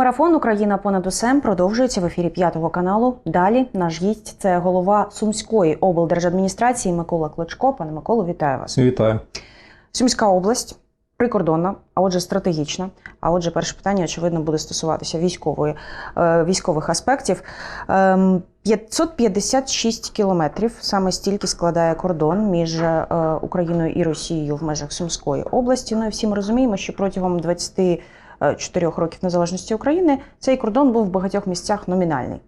Телемарафон Україна понад усе продовжується в ефірі п'ятого каналу. Далі наш гість це голова Сумської облдержадміністрації Микола Кличко. Пане Миколу, вітаю вас. Вітаю. Сумська область прикордонна, а отже, стратегічна. А отже, перше питання, очевидно, буде стосуватися військової, е, військових аспектів. Ем, 556 кілометрів саме стільки складає кордон між е, Україною і Росією в межах Сумської області. Ну і всі ми розуміємо, що протягом 24 років незалежності України цей кордон був в багатьох місцях номінальний.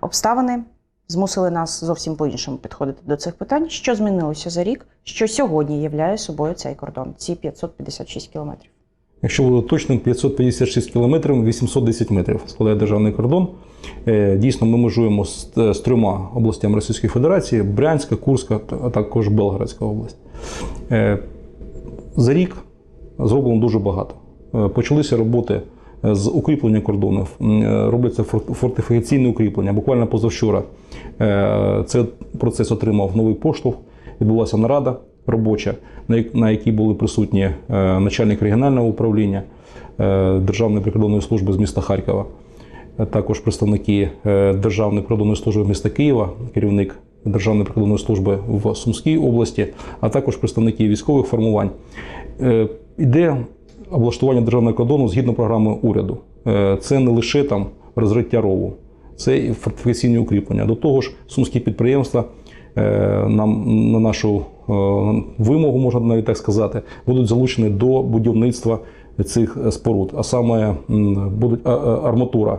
Обставини змусили нас зовсім по-іншому підходити до цих питань. Що змінилося за рік? Що сьогодні являє собою цей кордон? Ці 556 кілометрів. Якщо буде точним, 556 кілометрів, 810 метрів складає державний кордон. Е, Дійсно, ми межуємо з, з трьома областями Російської Федерації: Брянська, Курська, а також Белградська область. Е, За рік зроблено дуже багато. Е, Почалися роботи з укріплення кордонів, е, робляться фор- укріплення. Буквально позавчора е, цей процес отримав новий поштовх. Відбулася нарада робоча, на як- на якій були присутні е, начальник регіонального управління е, Державної прикордонної служби з міста Харкова, е, також представники е, Державної прикордонної служби міста Києва, керівник Державної прикордонної служби в Сумській області, а також представники військових формувань. Е, Іде облаштування державного кордону згідно програми уряду. Е, Це не лише там розриття рову, це і фортифікаційні укріплення. До того ж, сумські підприємства е, нам на нашу е, вимогу, можна навіть так сказати, будуть залучені до будівництва цих споруд, а саме будуть арматура.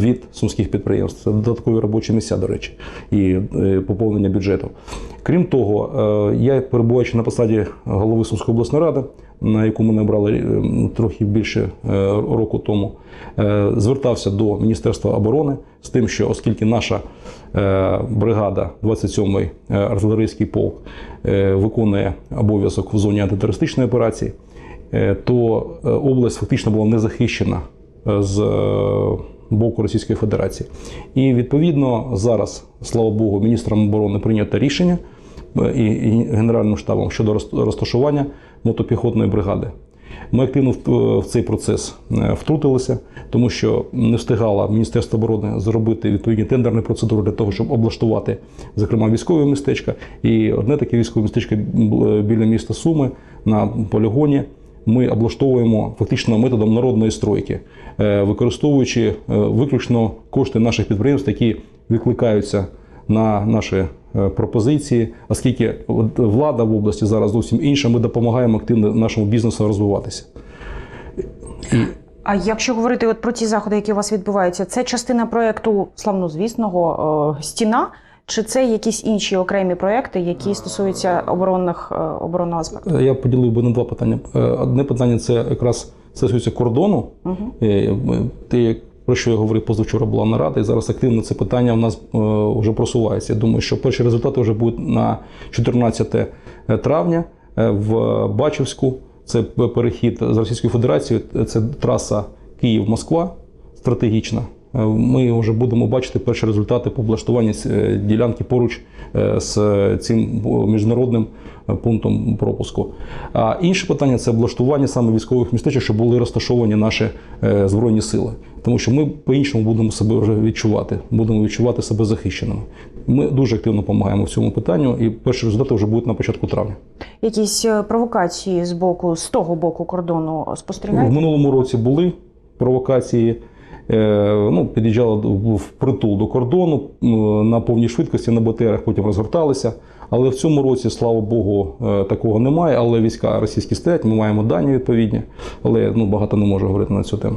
Від сумських підприємств це додаткові робочі місця, до речі, і поповнення бюджету. Крім того, я перебуваючи на посаді голови Сумської обласної ради, на яку мене обрали е, трохи більше е, року тому, е, звертався до Міністерства оборони з тим, що оскільки наша бригада, 27-й е, артилерійський полк, виконує обов'язок в зоні антитерористичної операції, то область фактично була не захищена з боку Російської Федерації. І відповідно зараз, слава Богу, міністром оборони прийнято рішення і і Генеральним штабом щодо розташування мотопіхотної бригади. Ми активно в- цей процес е, втрутилися, тому що не встигало Міністерство оборони зробити відповідні тендерні процедури для того, щоб облаштувати, зокрема, військові містечка. І одне таке військове містечко біля міста Суми на полігоні. Ми облаштовуємо фактично методом народної стройки, е, використовуючи е, виключно кошти наших підприємств, які відкликаються на наші е, пропозиції, оскільки влада в області зараз зовсім інша, ми допомагаємо активно нашому бізнесу розвиватися. А якщо говорити от про ті заходи, які у вас відбуваються, це частина проєкту славнозвісного е, стіна, чи це якісь інші окремі проєкти, які стосуються оборонних е, оборонного аспекту? Я поділив би на два питання. Одне питання це якраз стосується кордону. Угу. Те, про що я говорив позавчора, була нарада, і зараз активно це питання в нас е, вже просувається. Я думаю, що перші результати вже будуть на 14 травня е, в Бачівську. Це перехід з Російською Федерацією, це траса Київ-Москва стратегічна. Е, Ми вже будемо бачити перші результати по облаштуванні ділянки поруч е, з цим міжнародним е, пунктом пропуску. А інше питання це облаштування саме військових містечок, щоб були розташовані наші е, збройні сили. Тому що ми по-іншому будемо себе вже відчувати, будемо відчувати себе захищеними. Ми дуже активно допомагаємо в цьому питанню, і перші результати вже будуть на початку травня. Якісь е, провокації з боку з того боку кордону В минулому році були провокації. Е, Ну, під'їжджали в притул до кордону на повній швидкості на БТРах, потім розгорталися. Але в цьому році, слава Богу, е, такого немає. Але війська російські стоять, ми маємо дані відповідні, але ну, багато не можу говорити на цю тему.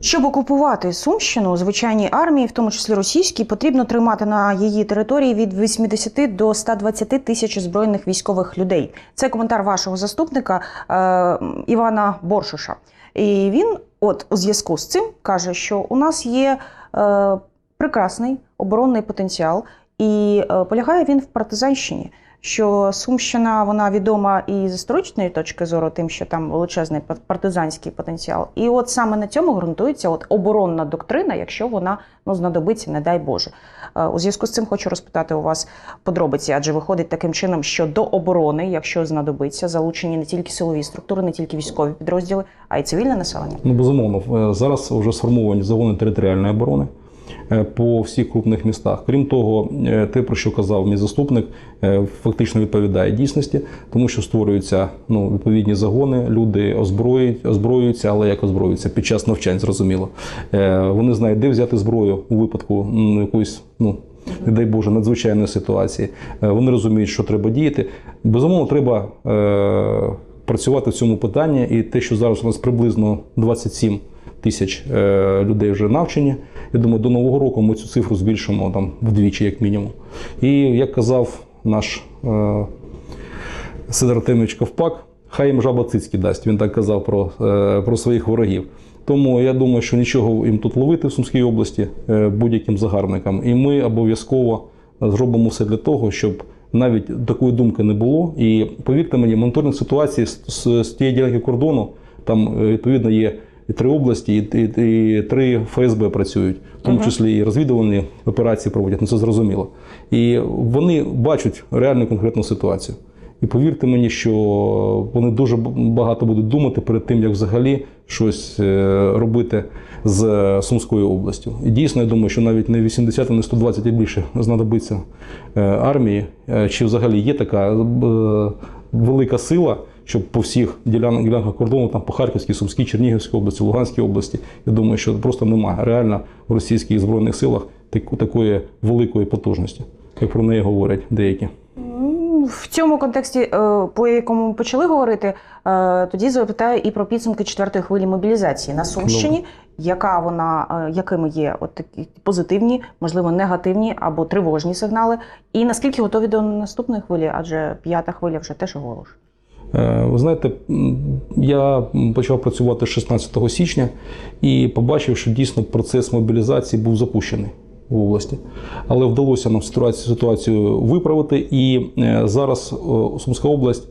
Щоб окупувати Сумщину, звичайній армії, в тому числі російській, потрібно тримати на її території від 80 до 120 тисяч збройних військових людей. Це коментар вашого заступника е, Івана Боршуша. І він, от у зв'язку з цим, каже, що у нас є е, прекрасний оборонний потенціал, і е, полягає він в партизанщині. Що Сумщина вона відома і з історичної точки зору, тим, що там величезний пар- партизанський потенціал. І от саме на цьому ґрунтується от оборонна доктрина, якщо вона ну знадобиться, не дай Боже. Е, У зв'язку з цим хочу розпитати у вас подробиці, адже виходить таким чином, що до оборони, якщо знадобиться, залучені не тільки силові структури, не тільки військові підрозділи, а й цивільне населення. Ну, безумовно, е, зараз вже сформовані загони територіальної оборони по всіх крупних містах. Крім того, е, те, про що казав мій заступник, е, фактично відповідає дійсності, тому що створюються ну, відповідні загони, люди озброюють, озброюються, але як озброюються під час навчань, зрозуміло. Е, Вони знають, де взяти зброю у випадку м, якоїсь, ну. Не дай Боже, надзвичайної ситуації. Е, Вони розуміють, що треба діяти. Безумовно, треба е, працювати в цьому питанні. І те, що зараз у нас приблизно 27 тисяч е, людей вже навчені. Я думаю, до нового року ми цю цифру збільшимо там вдвічі, як мінімум. І як казав наш е, Сидор Артемович Ковпак, хай їм жаба цицьки дасть. Він так казав про, е, про своїх ворогів. Тому я думаю, що нічого їм тут ловити в Сумській області е, будь-яким загарбникам. І ми обов'язково зробимо все для того, щоб навіть такої думки не було. І повірте мені, моніторинг ситуації з, з, з тієї ділянки кордону, там е, відповідно є три області, і, і, і три ФСБ працюють, в тому числі і розвідувальні операції проводять. Ну це зрозуміло. І вони бачать реальну конкретну ситуацію. І повірте мені, що вони дуже багато будуть думати перед тим, як взагалі щось е, робити з Сумською областю. І дійсно, я думаю, що навіть не 80, а не 120 і більше знадобиться е, армії. Е, Чи взагалі є така велика сила, щоб по всіх ділянках ділянках кордону, там по Харківській, Сумській, Чернігівській області, Луганській області, я думаю, що просто немає реально в російських збройних силах такої великої потужності, як про неї говорять деякі. В цьому контексті, е, по якому ми почали говорити, е, тоді запитаю і про підсумки четвертої хвилі мобілізації на Сумщині. Яка вона, е, якими є от такі позитивні, можливо, негативні або тривожні сигнали, і наскільки готові до наступної хвилі? Адже п'ята хвиля вже теж оголошує. Е, Ви знаєте, я почав працювати 16 січня і побачив, що дійсно процес мобілізації був запущений в області. Але вдалося нам ситуацію, ситуацію виправити. І е, зараз е, Сумська область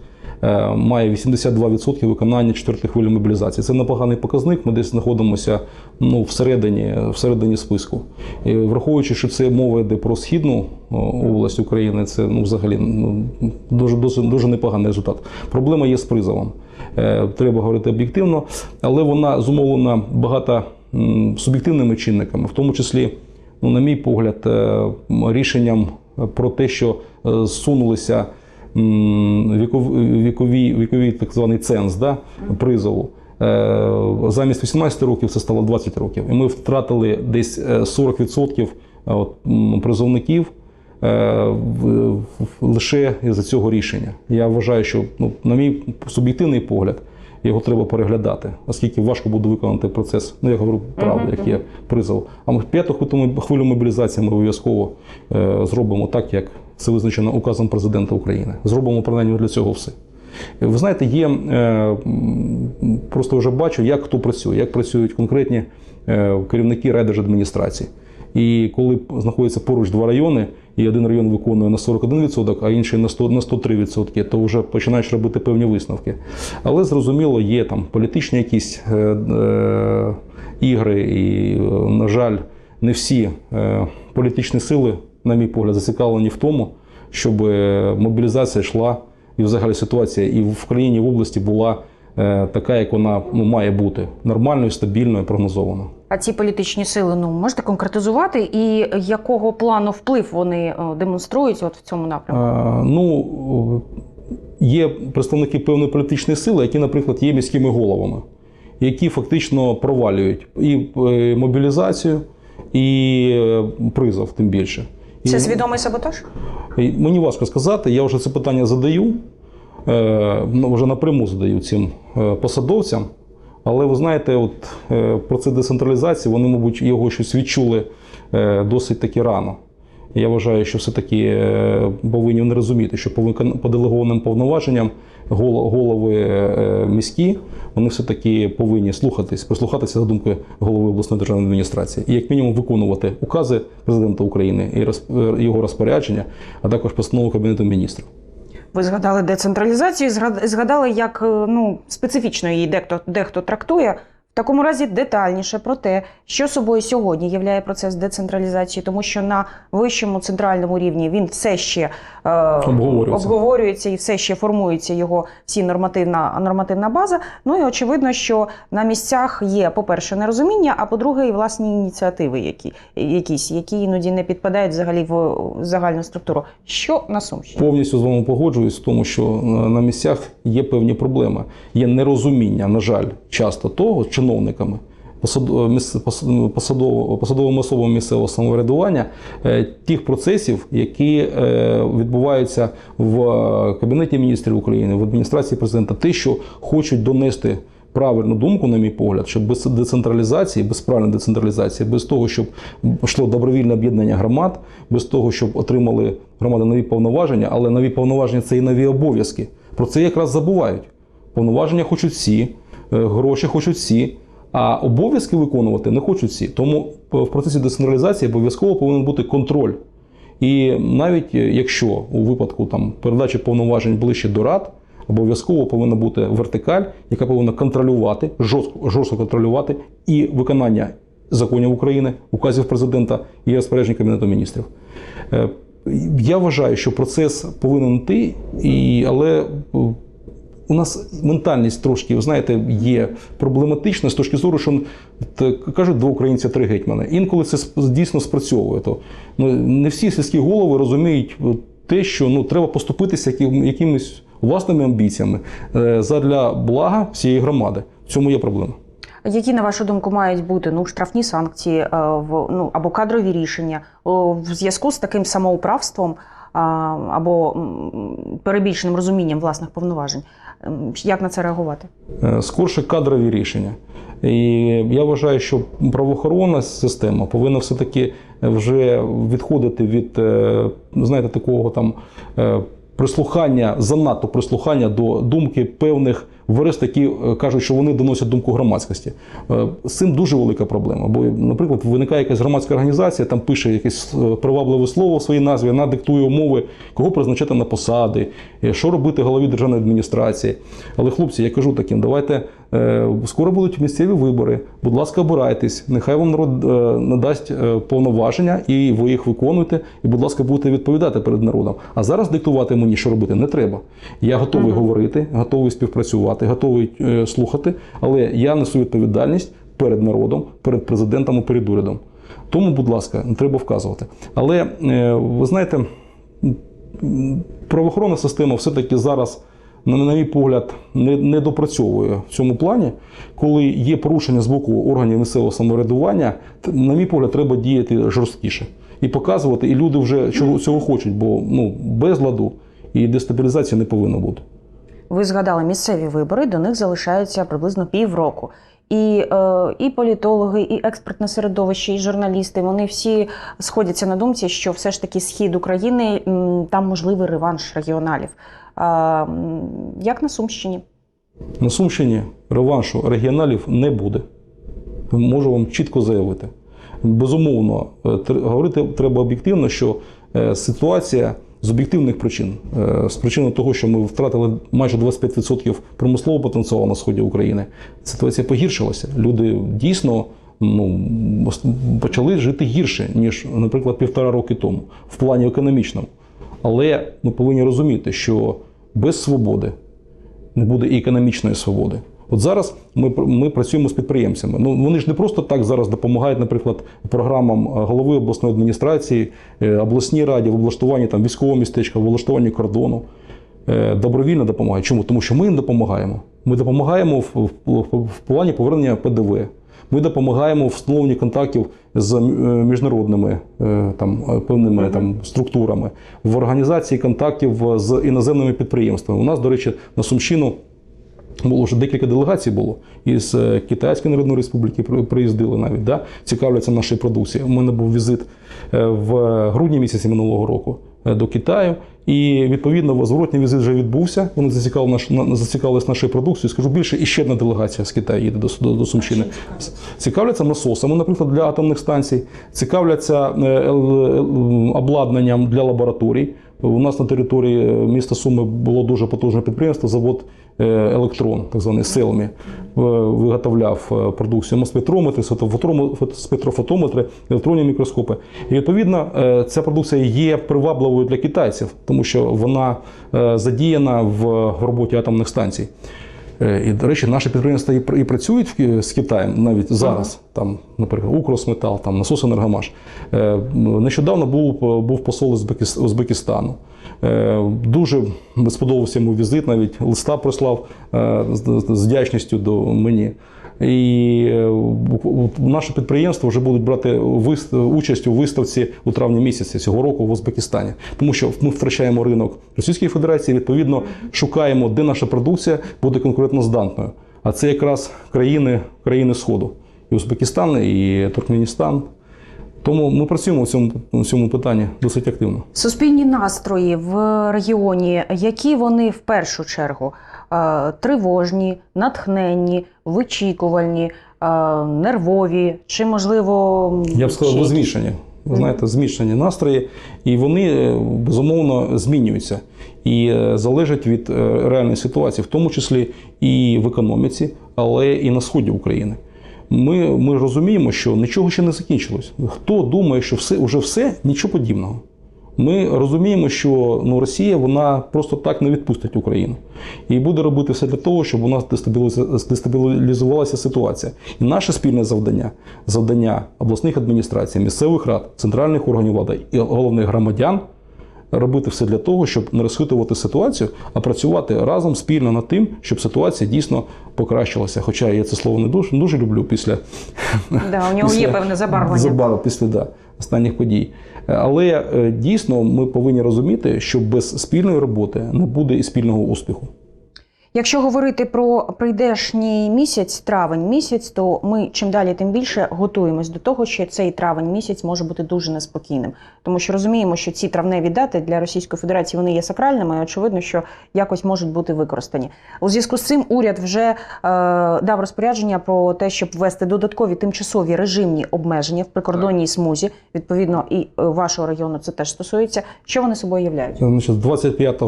має 82% виконання четвертої хвилі мобілізації. Це непоганий показник. Ми десь знаходимося ну, всередині, всередині списку. І враховуючи, що це мова йде про східну область України, це ну, взагалі ну, дуже, дуже, дуже непоганий результат. Проблема є з призовом. Е, Треба говорити об'єктивно, але вона зумовлена багато суб'єктивними чинниками, в тому числі, ну, на мій погляд, е, рішенням про те, що е, зсунулися вікові, віковий так званий ценз да, призову. Е, Замість 18 років це стало 20 років. І ми втратили десь е, 40% от, призовників е, в- в- лише із-за цього рішення. Я вважаю, що ну, на мій суб'єктивний погляд. Його треба переглядати, оскільки важко буде виконати процес. Ну я говорю правду, як є призов. А ми п'яту хвилю- хвилю мобілізації ми обов'язково е, зробимо так, як це визначено указом президента України. Зробимо принаймні для цього все. Ви знаєте, є е, просто вже бачу, як хто працює, як працюють конкретні е, керівники райдержадміністрації. І коли знаходяться поруч два райони, і один район виконує на 41%, а інший на 100, на 103%, то вже починаєш робити певні висновки. Але зрозуміло, є там політичні якісь е, е, ігри, і, е, на жаль, не всі е, політичні сили, на мій погляд, зацікавлені в тому, щоб е, мобілізація йшла і взагалі ситуація і в країні, і в області була е, така, як вона ну, має бути нормальною, стабільною, прогнозованою. А ці політичні сили, ну можете конкретизувати, і якого плану вплив вони е, демонструють от в цьому напрямку? Е, Ну, є представники певної політичної сили, які, наприклад, є міськими головами, які фактично провалюють і мобілізацію, і призов, тим більше. Це свідомий саботаж? Мені важко сказати, я вже це питання задаю, е, ну, вже напряму задаю цим е, посадовцям. Але ви знаєте, от про процес децентралізації, вони, мабуть, його щось відчули е, досить таки рано. Я вважаю, що все-таки е, повинні вони розуміти, що по делегованим повноваженням голови е, міські вони все-таки повинні слухатись, прислухатися до думки голови обласної державної адміністрації і як мінімум виконувати укази президента України і е, його розпорядження, а також постанову Кабінету міністрів. Ви згадали децентралізацію, згад- згадали, як е, ну, специфічно її дехто, дехто трактує. В такому разі детальніше про те, що собою сьогодні являє процес децентралізації, тому що на вищому центральному рівні він все ще е, Обговорюється. обговорюється і все ще формується його всі нормативна, нормативна база. Ну і очевидно, що на місцях є, по-перше, нерозуміння, а по-друге, і власні ініціативи, які, якісь, які іноді не підпадають взагалі в загальну структуру. Що на Сумщині? Повністю з вами погоджуюсь в тому, що на місцях є певні проблеми. Є нерозуміння, на жаль, часто того чиновниками, посад- посадово- посадовими особами місцевого самоврядування е, тих процесів, які е, відбуваються в е, Кабінеті міністрів України, в адміністрації президента, те, що хочуть донести. Правильну думку, на мій погляд, що без децентралізації, без правильної децентралізації, без того, щоб йшло добровільне об'єднання громад, без того, щоб отримали громади нові повноваження, але нові повноваження це і нові обов'язки. Про це якраз забувають. Повноваження хочуть всі, е, гроші хочуть всі, а обов'язки виконувати не хочуть всі. Тому в процесі децентралізації обов'язково повинен бути контроль. І навіть е, якщо у випадку там передачі повноважень ближче до рад, обов'язково повинна бути вертикаль, яка повинна контролювати, жорстко, жорстко контролювати і виконання законів України, указів президента і розпоряджень Кабінету міністрів. Е, Я вважаю, що процес повинен йти, але е, у нас ментальність трошки, ви знаєте, є проблематична з точки зору, що от, кажуть два українця, три гетьмани. Інколи це дійсно спрацьовує. То, ну, не всі сільські голови розуміють те, що ну, треба поступитися яким- якимись власними амбіціями е, задля блага всієї громади. В цьому є проблема. Які, на вашу думку, мають бути ну, штрафні санкції е, ну, або кадрові рішення в зв'язку з таким самоуправством або перебільшеним розумінням власних повноважень? Ем, Як на це реагувати? Е, скорше кадрові рішення. І я вважаю, що правоохоронна система повинна все-таки вже відходити від е, знаєте, такого там е, прислухання, занадто прислухання до думки певних верст, які е, кажуть, що вони доносять думку громадськості. Е, З цим дуже велика проблема. Бо, наприклад, виникає якась громадська організація, там пише якесь е, привабливе слово в своїй назві, вона диктує умови, кого призначати на посади, що робити голові державної адміністрації. Але, хлопці, я кажу таким, давайте скоро будуть місцеві вибори. Будь ласка, обирайтесь. Нехай вам народ надасть повноваження, і ви їх виконуєте. І, будь ласка, будете відповідати перед народом. А зараз диктувати мені, що робити, не треба. Я готовий говорити, готовий співпрацювати, готовий е, слухати, але я несу відповідальність перед народом, перед президентом і перед урядом. Тому, будь ласка, не треба вказувати. Але е, ви знаєте, правоохоронна система все-таки зараз, на мій погляд, не, не допрацьовує в цьому плані. Коли є порушення з боку органів місцевого самоврядування, на мій погляд, треба діяти жорсткіше і показувати, і люди вже цього хочуть, бо ну, без ладу і дестабілізації не повинно бути. Ви згадали місцеві вибори, до них залишається приблизно півроку. І, е, і політологи, і експертне середовище, і журналісти вони всі сходяться на думці, що все ж таки схід України там можливий реванш регіоналів. М, як на Сумщині? На Сумщині реваншу регіоналів не буде. Можу вам чітко заявити. Безумовно, е, говорити треба об'єктивно, що е, ситуація з об'єктивних причин, е, з причини того, що ми втратили майже 25% промислового потенціалу на сході України, ситуація погіршилася. Люди дійсно ну, почали жити гірше, ніж, наприклад, півтора роки тому в плані економічному. Але ми повинні розуміти, що без свободи не буде і економічної свободи. От зараз ми, ми працюємо з підприємцями. Ну вони ж не просто так зараз допомагають, наприклад, програмам е, голови обласної адміністрації, е, обласній раді в облаштуванні там військового містечка, в облаштуванні кордону. Е, Добровільно допомагають. Чому? Тому що ми їм допомагаємо. Ми допомагаємо в, в, в- в плані повернення ПДВ. Ми допомагаємо в встановленні контактів з міжнародними там, певними там, структурами, в організації контактів з іноземними підприємствами. У нас, до речі, на Сумщину було вже декілька делегацій було. Із е, Китайської Народної Республіки при- приїздили навіть, да? цікавляться нашою продукцією. У мене був візит е, в грудні місяці минулого року е, до Китаю. І відповідно зворотній візит вже відбувся. Вони зацікавили наш, на- зацікавились нашою продукцією. Скажу більше, і ще одна делегація з Китаю їде до, до, до Сумщини. Цікавляться насосами, наприклад, для атомних станцій, цікавляться е, обладнанням для лабораторій. У нас на території міста Суми було дуже потужне підприємство, завод е, Електрон, так званий Селмі, е, виготовляв е, продукцію моспектрометри, спектрофотометри, електронні мікроскопи. І відповідно е, ця продукція є привабливою для китайців, тому що вона е, задіяна в роботі атомних станцій. Е, І, до речі, наші підприємства і працюють з Китаєм навіть зараз. Там, наприклад, Укросметал, там насос Енергомаш. Е, Нещодавно був, був посол Узбекис- Узбекистану. Дуже сподобався йому візит, навіть листа прислав з вдячністю до мені. І е, наше підприємство вже будуть брати участь у виставці у травні місяці цього року в Узбекистані, тому що ми втрачаємо ринок Російської Федерації. Відповідно, шукаємо, де наша продукція буде конкурентноздатною. А це якраз країни, країни Сходу, і Узбекистан, і Туркменістан. Тому ми працюємо в цьому, в цьому питанні досить активно. Суспільні настрої в регіоні, які вони в першу чергу тривожні, натхненні, вичікувальні, е, нервові, чи можливо Я б сказав, ви змішані. Ви знаєте, змішані настрої, і вони е, безумовно змінюються і е, залежать від е, реальної ситуації, в тому числі і в економіці, але і на сході України. Ми, ми розуміємо, що нічого ще не закінчилось. Хто думає, що все вже все, нічого подібного. Ми розуміємо, що ну, Росія вона просто так не відпустить Україну і буде робити все для того, щоб у нас дестабілізувалася ситуація. І наше спільне завдання завдання обласних адміністрацій, місцевих рад, центральних органів влади і головних громадян робити все для того, щоб не розхитувати ситуацію, а працювати разом спільно над тим, щоб ситуація дійсно покращилася. Хоча я це слово не дуже, дуже люблю після Да, у нього є певне забарвлення. Забарв після да, останніх подій. Але е, дійсно ми повинні розуміти, що без спільної роботи не буде і спільного успіху. Якщо говорити про прийдешній місяць, травень місяць, то ми чим далі, тим більше готуємось до того, що цей травень місяць може бути дуже неспокійним, тому що розуміємо, що ці травневі дати для Російської Федерації вони є сакральними, і очевидно, що якось можуть бути використані. У зв'язку з цим уряд вже е, дав розпорядження про те, щоб ввести додаткові тимчасові режимні обмеження в прикордонній смузі. Відповідно, і е, вашого району це теж стосується. Що вони собою являють? Значить, з 25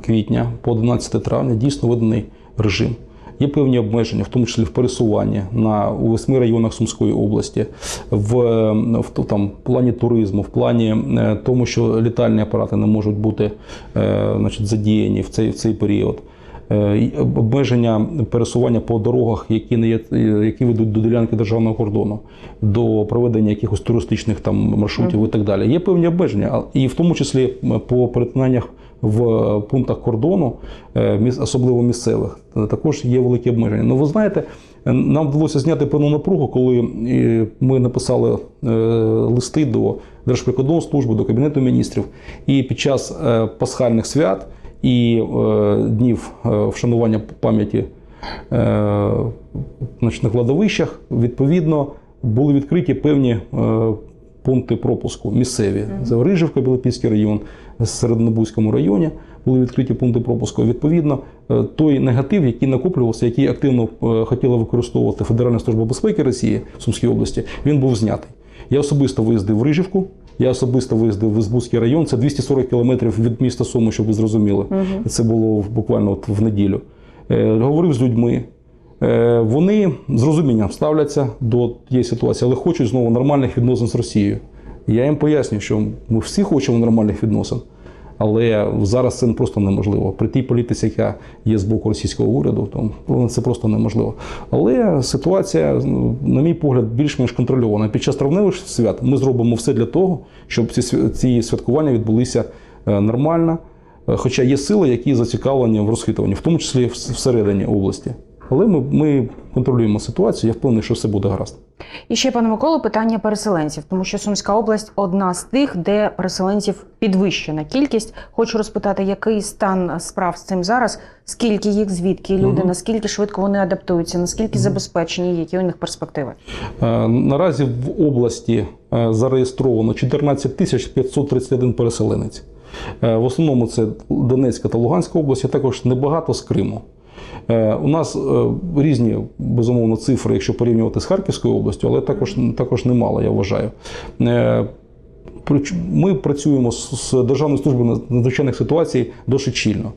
квітня по 11 травня дійсно виданий режим. Є певні обмеження, в тому числі в пересуванні на у восьми районах Сумської області, в, в там, плані туризму, в плані е, тому, що літальні апарати не можуть бути е, значить, задіяні в цей, в цей період. Е, Обмеження пересування по дорогах, які не є, е, які ведуть до ділянки державного кордону, до проведення якихось туристичних там маршрутів і так далі. Є певні обмеження, і в тому числі по перетинаннях в пунктах кордону, е, особливо місцевих, е, також є великі обмеження. Ну, ви знаєте, нам вдалося зняти певну напругу, коли ми написали е, листи до Держприкордонслужби, до Кабінету міністрів, і під час пасхальних свят і днів вшанування пам'яті на кладовищах, відповідно, були відкриті певні пункти пропуску місцеві. Це Рижівка, Білопільський район, Середнобузькому районі були відкриті пункти пропуску. Відповідно, е, той негатив, який накоплювався, який активно е, хотіла використовувати Федеральна служба безпеки Росії в Сумській області, він був знятий. Я особисто виїздив в Рижівку. Я особисто виїздив в Ізбузький район. Це 240 кілометрів від міста Суми, щоб ви зрозуміли. Це було буквально от в неділю. Е, Говорив з людьми. Е, Вони з розумінням ставляться до тієї ситуації, але хочуть знову нормальних відносин з Росією. Я їм пояснюю, що ми всі хочемо нормальних відносин, але зараз це просто неможливо. При тій політиці, яка є з боку російського уряду, то це просто неможливо. Але ситуація, ну, на мій погляд, більш-менш контрольована. Під час травневих свят ми зробимо все для того, щоб ці, ці святкування відбулися е, нормально. Е, Хоча є сили, які зацікавлені в розхитуванні, в тому числі всередині області. Але ми, ми контролюємо ситуацію. Я впевнений, що все буде гаразд. І ще, пане Миколо, питання переселенців, тому що Сумська область одна з тих, де переселенців підвищена кількість. Хочу розпитати, який стан справ з цим зараз, скільки їх, звідки люди, Мгм. наскільки швидко вони адаптуються, наскільки забезпечені, які у них перспективи. Е, Наразі в області е, зареєстровано 14 тисяч 531 переселенець. Е, В основному це Донецька та Луганська область, а також небагато з Криму. Е, У нас е, різні безумовно цифри, якщо порівнювати з Харківською областю, але також, також немало, я вважаю. Е, Ми працюємо з Державною службою надзвичайних ситуацій досить щільно.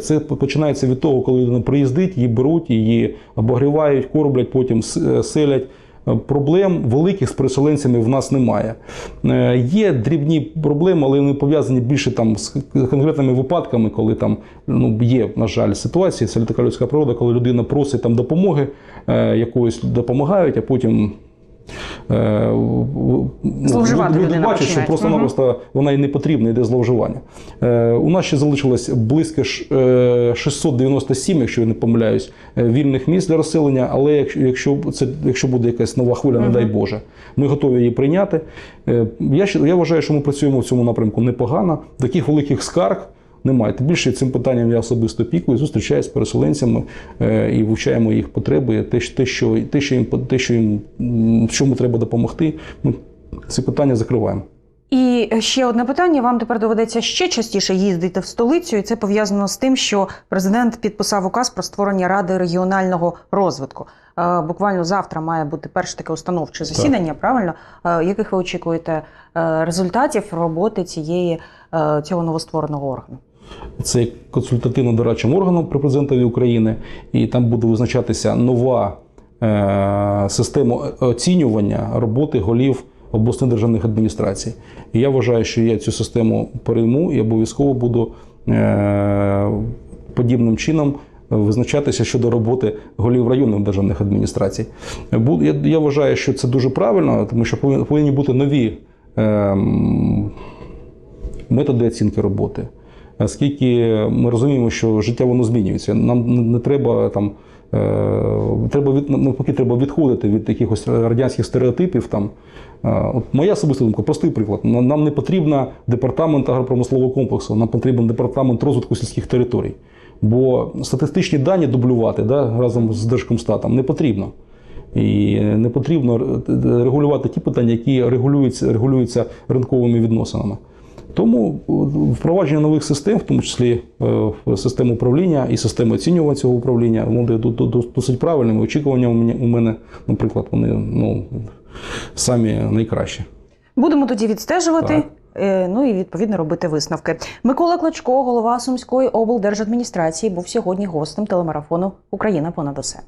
Це починається від того, коли людина приїздить, її беруть, її обогрівають, кормлять, потім селять. Е, Проблем великих з переселенцями в нас немає. Е, Є дрібні проблеми, але вони пов'язані більше там з конкретними випадками, коли там ну, є, на жаль, ситуації, це така людська природа, коли людина просить там допомоги, е, якоїсь допомагають, а потім. Е, ну, Зловживати люди бачать, що просто-напросто вона і не потрібна, йде зловживання. Е, у нас ще залишилось близько е, 697, якщо я не помиляюсь, е, вільних місць для розселення. Але якщо, якщо, це, якщо буде якась нова хвиля, не дай Боже, ми готові її прийняти. Е, я, я вважаю, що ми працюємо в цьому напрямку непогано. Таких великих скарг. Немає. Тим більше цим питанням я особисто пікую, зустрічаюсь з переселенцями е, і вивчаємо їх потреби, те, те, що, те, що їм, те, що їм в чому треба допомогти. Ми ці питання закриваємо. І ще одне питання: вам тепер доведеться ще частіше їздити в столицю, і це пов'язано з тим, що президент підписав указ про створення ради регіонального розвитку. Е, Буквально завтра має бути перше таке установче засідання. Правильно, Е, яких ви очікуєте результатів роботи цієї цього новоствореного органу? Це консультативно-дорадчим органом при президентові України, і там буде визначатися нова е, система оцінювання роботи голів обласних державних адміністрацій. І я вважаю, що я цю систему перейму і обов'язково буду е, подібним чином. Визначатися щодо роботи голів районних державних адміністрацій. Я, вважаю, що це дуже правильно, тому що повинні бути нові ем, методи оцінки роботи. Оскільки ми розуміємо, що життя воно змінюється. Нам не- треба там. е, Треба від навпаки, треба відходити від якихось радянських стереотипів. Там Е, от моя особиста думка, простий приклад. Нам не потрібна департамент агропромислового комплексу, нам потрібен департамент розвитку сільських територій. Бо статистичні дані дублювати да, разом з Держкомстатом не потрібно. І не потрібно регулювати ті питання, які регулюються, регулюються ринковими відносинами. Тому впровадження нових систем, в тому числі е, в систему управління і систему оцінювання цього управління, вони досить правильними. Очікування у мене, у мене, наприклад, вони ну, самі найкращі. Будемо тоді відстежувати. Так. е, Ну і відповідно робити висновки. Микола Клочко, голова Сумської облдержадміністрації, був сьогодні гостем телемарафону Україна понад усе.